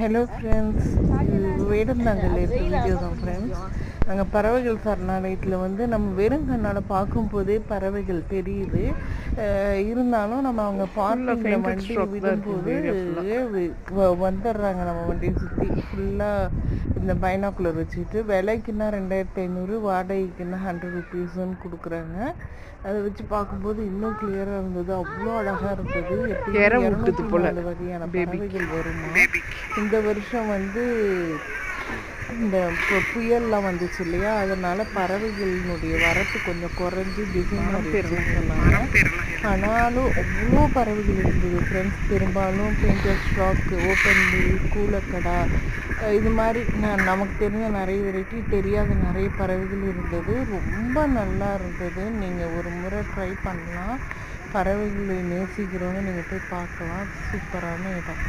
Hello friends Vedanthangal இருக்க video தான் friends அங்கே பறவைகள் சரணாலயத்தில் வந்து நம்ம வெறும் கண்ணால் பார்க்கும்போதே பறவைகள் தெரியுது. இருந்தாலும் நம்ம அவங்க பார்க்கிங்கில் வண்டி விடும்போது வந்துடுறாங்க நம்ம வண்டியை சுற்றி ஃபுல்லாக இந்த பைனாக்குலர் வச்சுட்டு விலைக்குன்னா ரெண்டாயிரத்தி ஐநூறு வாடகைக்குன்னா ஹண்ட்ரட் ருபீஸ்ன்னு கொடுக்குறாங்க. அதை வச்சு பார்க்கும்போது இன்னும் கிளியராக இருந்தது. அவ்வளோ அழகாக இருந்தது. 204 வகையான பறவைகள் வருமா? இந்த வருஷம் வந்து இந்த பு- புயல்லாம் வந்துச்சு இல்லையா? அதனால பறவைகளினுடைய வரத்து கொஞ்சம் குறைஞ்சி டிசம்பர் ஆனாலும் அவ்வளோ பறவைகள் இருந்தது ஃப்ரெண்ட்ஸ் பெரும்பாலும் பெயிண்டர் ஸ்டாக்கு ஓப்பன் மில் கூலக்கடா இது மாதிரி நான் நமக்கு தெரிஞ்ச நிறைய வெரைட்டி தெரியாத நிறைய பறவைகள் இருந்தது. ரொம்ப நல்லா இருந்தது. நீங்கள் ஒரு முறை ட்ரை பண்ணலாம். பறவைகளை நேசிக்கிறவங்க நீங்கள் போய் பார்க்கலாம். சூப்பரான இடம்.